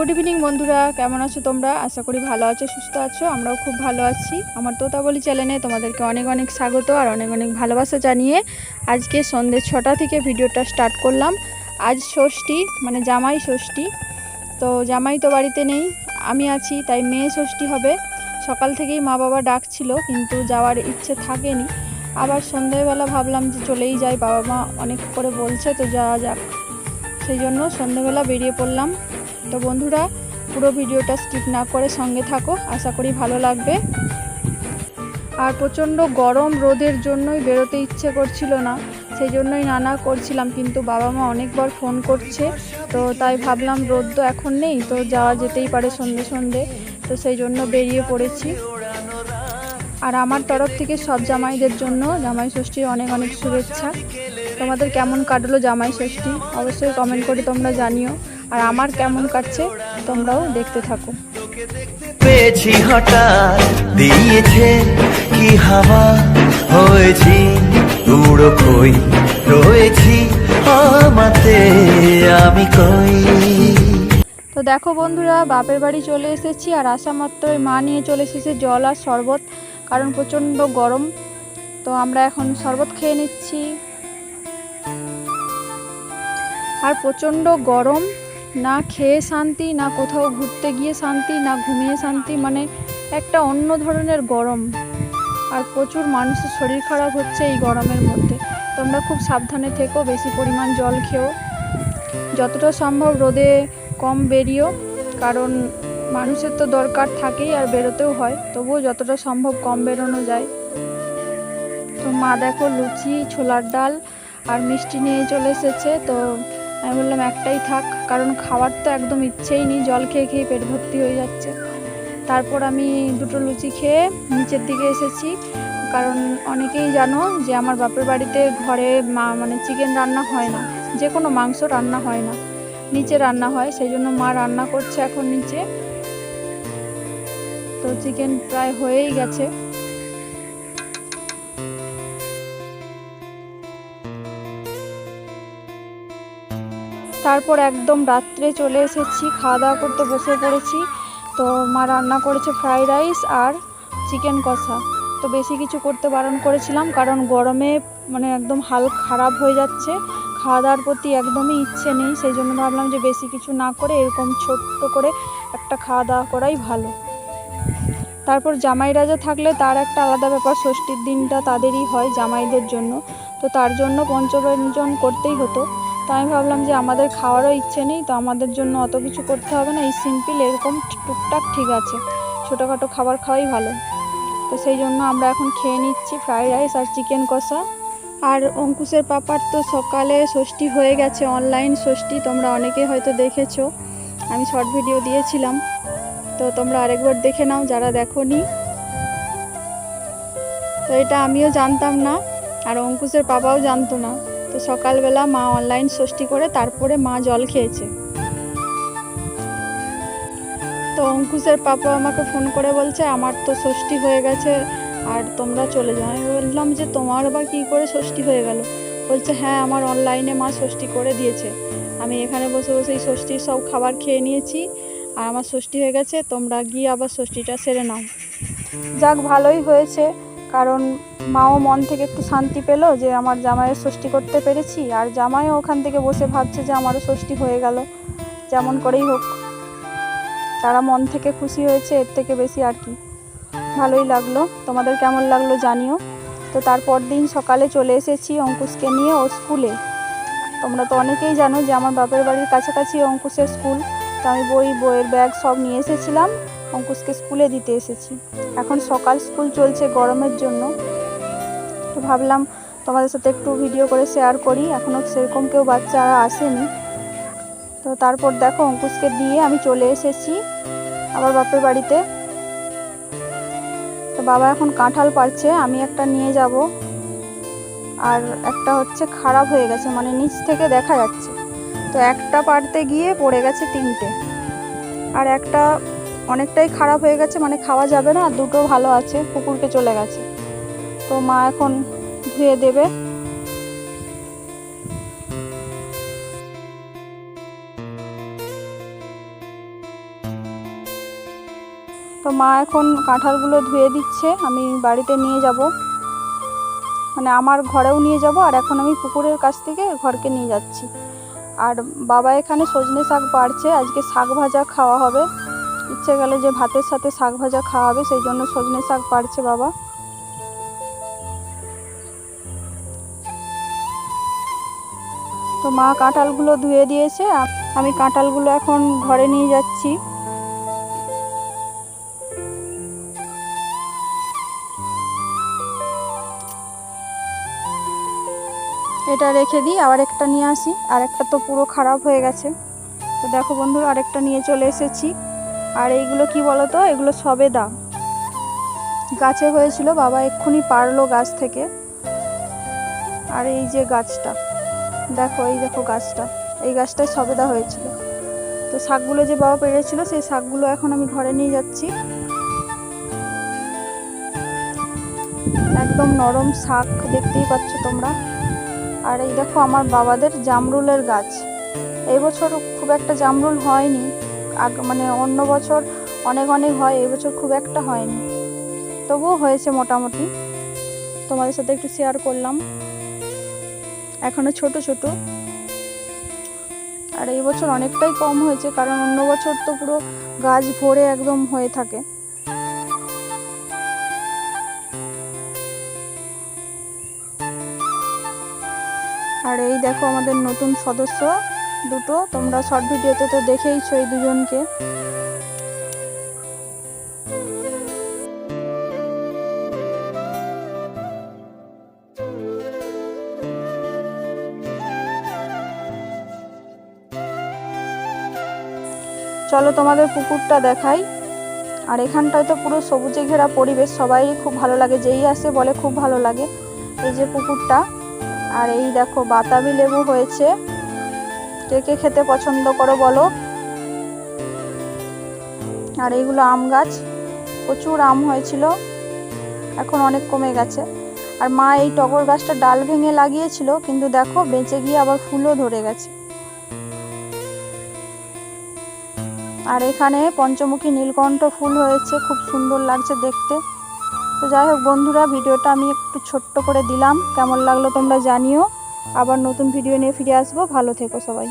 Good evening বন্ধুরা। কেমন আছো তোমরা? আশা করি ভালো আছো, সুস্থ আছো। আমরাও খুব ভালো আছি। আমার তোতাবলি চ্যানেলে তোমাদেরকে অনেক অনেক স্বাগত আর অনেক অনেক ভালোবাসা জানিয়ে আজকে সন্ধ্যে ছটা থেকে ভিডিওটা স্টার্ট করলাম। আজ ষষ্ঠী মানে জামাই ষষ্ঠী। তো জামাই তো বাড়িতে নেই, আমি আছি, তাই মেয়ে ষষ্ঠী হবে। সকাল থেকেই মা বাবা ডাকছিল, কিন্তু যাওয়ার ইচ্ছে থাকেনি। আবার সন্ধ্যেবেলা ভাবলাম যে চলেই যাই, বাবা মা অনেক করে বলছে, তো যাওয়া যাক। সেই জন্য সন্ধ্যেবেলা বেরিয়ে পড়লাম। তো বন্ধুরা, পুরো ভিডিওটা স্কিপ না করে সঙ্গে থাকো, আশা করি ভালো লাগবে। আর প্রচণ্ড গরম রোদের জন্যই বেরোতে ইচ্ছে করছিল না, সেই জন্যই নানা করছিলাম, কিন্তু বাবা মা অনেকবার ফোন করছে, তো তাই ভাবলাম রোদ তো এখন নেই, তো যাওয়া যেতেই পারে সন্ধে সন্ধে, তো সেই জন্য বেরিয়ে পড়েছি। আর আমার তরফ থেকে সব জামাইদের জন্য জামাই ষষ্ঠীর অনেক অনেক শুভেচ্ছা। তোমাদের কেমন কাটলো জামাই ষষ্ঠী? অবশ্যই কমেন্ট করে তোমরা জানিও। আর আমার কেমন কাটছে তোমরাও দেখতে থাকো। পেয়েছি হঠাৎ দিয়েছে কি হাওয়া? হয়েছি উড়ো কই রয়েছি আমাতে আমি কই? তো দেখো বন্ধুরা বাপের বাড়ি চলে এসেছি আর আসা মাত্রই মা নিয়ে চলে এসেছে জল আর শরবত কারণ প্রচণ্ড গরম। তো আমরা এখন শরবত খেয়ে নিচ্ছি। আর প্রচণ্ড গরম। না খেয়ে শান্তি, না কোথাও ঘুরতে গিয়ে শান্তি, না ঘুমিয়ে শান্তি মানে একটা অন্য ধরনের গরম। আর প্রচুর মানুষের শরীর খারাপ হচ্ছে এই গরমের মধ্যে। তোমরা খুব সাবধানে থেকো, বেশি পরিমাণ জল খেও। যতটা সম্ভব রোদে কম বেরিও, কারণ মানুষের তো দরকার থাকেই আর বেরোতেও হয়, তবুও যতটা সম্ভব কম বেরোনো যায়। তো মা দেখো লুচি, ছোলার ডাল আর মিষ্টি নিয়ে চলে এসেছে, তো আমি বললাম, একটাই থাক, কারণ খাওয়ার তো একদম ইচ্ছেই নেই, জল খেয়ে খেয়ে পেট ভর্তি হয়ে যাচ্ছে। তারপর আমি দুটো লুচি খেয়ে নিচের দিকে এসেছি। কারণ অনেকেই জানো যে আমার বাপের বাড়িতে ঘরে মা মানে চিকেন রান্না হয় না, যে কোনো মাংস রান্না হয় না, নিচে রান্না হয়, সেই জন্য মা রান্না করছে এখন নিচে। তো চিকেন প্রায় হয়েই গেছে। তারপর একদম রাত্রে চলে এসেছি, খাওয়া দাওয়া করতে বসে পড়েছি। তো মা রান্না করেছে ফ্রাইড রাইস আর চিকেন কষা। তো বেশি কিছু করতে বারণ করেছিলাম কারণ গরমে মানে একদম হাল খারাপ হয়ে যাচ্ছে। খাওয়া দাওয়ার প্রতি একদমই ইচ্ছে নেই, সেই জন্য ভাবলাম যে বেশি কিছু না করে এরকম ছোট্ট করে একটা খাওয়া দাওয়া করাই ভালো। তারপর জামাই রাজা থাকলে তার একটা আলাদা ব্যাপার, ষষ্ঠীর দিনটা তাদেরই হয় জামাইদের জন্য। তো তার জন্য পঞ্চব্যঞ্জন করতেই হতো। তো আমি ভাবলাম যে আমাদের খাওয়ারও ইচ্ছে নেই, তো আমাদের জন্য অত কিছু করতে হবে না। এই সিম্পল এরকম টুকটাক ঠিক আছে। ছোটোখাটো খাবার খাওয়াই ভালো। তো সেই জন্য আমরা এখন খেয়ে নিচ্ছি ফ্রাইড রাইস আর চিকেন কষা। আর অঙ্কুশের পাপার তো সকালে ষষ্ঠী হয়ে গেছে অনলাইন ষষ্ঠী, তোমরা অনেকে হয়তো দেখেছ। আমি শর্ট ভিডিও দিয়েছিলাম। তো তোমরা আরেকবার দেখে নাও যারা দেখোনি। তো এটা আমিও জানতাম না, আর অঙ্কুশের পাপাও জানতো না। তো সকালবেলা মা অনলাইন ষষ্ঠী করে তারপরে মা জল খেয়েছে। তো অঙ্কুশের পাপা আমাকে ফোন করে বলছে, আমার তো ষষ্ঠী হয়ে গেছে, আর তোমরা চলে যাও। আমি বললাম যে, তোমার আবার কী করে ষষ্ঠী হয়ে গেল? বলছে হ্যাঁ আমার অনলাইনে মা ষষ্ঠী করে দিয়েছে। আমি এখানে বসে বসে এই ষষ্ঠীর সব খাবার খেয়ে নিয়েছি, আর আমার ষষ্ঠী হয়ে গেছে, তোমরা গিয়ে আবার ষষ্ঠীটা সেরে নাও। যাক, ভালোই হয়েছে। কারণ মাও মন থেকে একটু শান্তি পেল যে আমার জামাইয়ের ষষ্ঠী করতে পেরেছি আর জামাইও ওখান থেকে বসে ভাবছে যে আমারও ষষ্ঠী হয়ে গেল যেমন করেই হোক। তারা মন থেকে খুশি হয়েছে এর থেকে বেশি আর কি। ভালোই লাগল তোমাদের কেমন লাগল জানিও। তো তারপর দিন সকালে চলে এসেছি অঙ্কুশকে নিয়ে ও স্কুলে। তোমরা তো অনেকেই জানো যে আমার বাপের বাড়ির কাছাকাছি অঙ্কুশের স্কুল। তো আমি বই বইয়ের ব্যাগ সব নিয়ে এসেছিলাম। অঙ্কুশকে স্কুলে দিতে এসেছি। এখন সকাল স্কুল চলছে গরমের জন্য। তো ভাবলাম তোমাদের সাথে একটু ভিডিও করে শেয়ার করি। এখনও সেরকম কেউ বাচ্চারা আসেনি। তো তারপর দেখো অঙ্কুশকে দিয়ে আমি চলে এসেছি আবার বাপের বাড়িতে। তো বাবা এখন কাঁঠাল পারছে আমি একটা নিয়ে যাব। আর একটা হচ্ছে খারাপ হয়ে গেছে মানে নিচ থেকে দেখা যাচ্ছে। তো একটা পারতে গিয়ে পড়ে গেছে তিনটে। আর একটা অনেকটাই খারাপ হয়ে গেছে মানে খাওয়া যাবে না, আর দুটো ভালো আছে পুকুরকে চলে গেছে। তো মা এখন ধুয়ে দেবে। তো মা এখন কাঁঠালগুলো ধুয়ে দিচ্ছে, আমি বাড়িতে নিয়ে যাব। মানে আমার ঘরেও নিয়ে যাব, আর এখন আমি পুকুরের কাছ থেকে ঘরকে নিয়ে যাচ্ছি। আর বাবা এখানে সজনে শাক বাড়ছে, আজকে শাক ভাজা খাওয়া হবে। ইচ্ছে গেলে যে ভাতের সাথে শাক ভাজা খাওয়া হবে সেই জন্য সজনে শাক বাড়ছে বাবা। তো মা কাঁঠালগুলো ধুয়ে দিয়েছে আমি কাঁঠালগুলো এখন ঘরে নিয়ে যাচ্ছি। এটা রেখে দিই, আবার একটা নিয়ে আসি। আর একটা তো পুরো খারাপ হয়ে গেছে। তো দেখো বন্ধু আরেকটা নিয়ে চলে এসেছি। আর এইগুলো কি বলো তো এগুলো সবেদা গাছে হয়েছিল, বাবা এক্ষুনি পারল গাছ থেকে। আর এই যে গাছটা, দেখো, এই দেখো গাছটা। এই গাছটায় সবেদা হয়েছিল। তো শাকগুলো যে বাবা পেরেছিল, সেই শাকগুলো এখন আমি ঘরে নিয়ে যাচ্ছি। একদম নরম শাক দেখতেই পাচ্ছ তোমরা। আর এই দেখো আমার বাবাদের জামরুলের গাছ। এই বছর খুব একটা জামরুল হয়নি। আগ মানে অন্য বছর অনেক অনেক হয়, এই বছর খুব একটা হয়নি। তবুও হয়েছে মোটামুটি। তোমাদের সাথে একটু শেয়ার করলাম। এখনও ছোট ছোট। আর এই বছর অনেকটাই কম হয়েছে, কারণ অন্য বছর তো পুরো গাছ ভরে একদম হয়ে থাকে। আর এই দেখো আমাদের নতুন সদস্য। দুটো, তোমরা শর্ট ভিডিওতে তো দেখেইছো এই দুজনকে। চলো তোমাদের পুকুরটা দেখাই। আর এখানটায় তো পুরো সবুজে ঘেরা পরিবেশ, সবাই খুব ভালো লাগে, যেই আসে বলে খুব ভালো লাগে। এই যে পুকুরটা, আর এই দেখো বাতাবি লেবু হয়েছে। কে কে খেতে পছন্দ করো বলো? আর এইগুলো আম গাছ, প্রচুর আম হয়েছিল, এখন অনেক কমে গেছে। আর মা এই টগর গাছটা ডাল ভেঙে লাগিয়েছিল, কিন্তু দেখো বেঁচে গিয়ে আবার ফুলও ধরে গেছে। আর এখানে পঞ্চমুখী নীলকণ্ঠ ফুল হয়েছে, খুব সুন্দর লাগছে দেখতে। তো যাই হোক বন্ধুরা, ভিডিওটা আমি একটু ছোট্ট করে দিলাম, কেমন লাগল তোমরা জানিও। আবার নতুন ভিডিও নিয়ে ফিরে আসব। ভালো থেকো সবাই।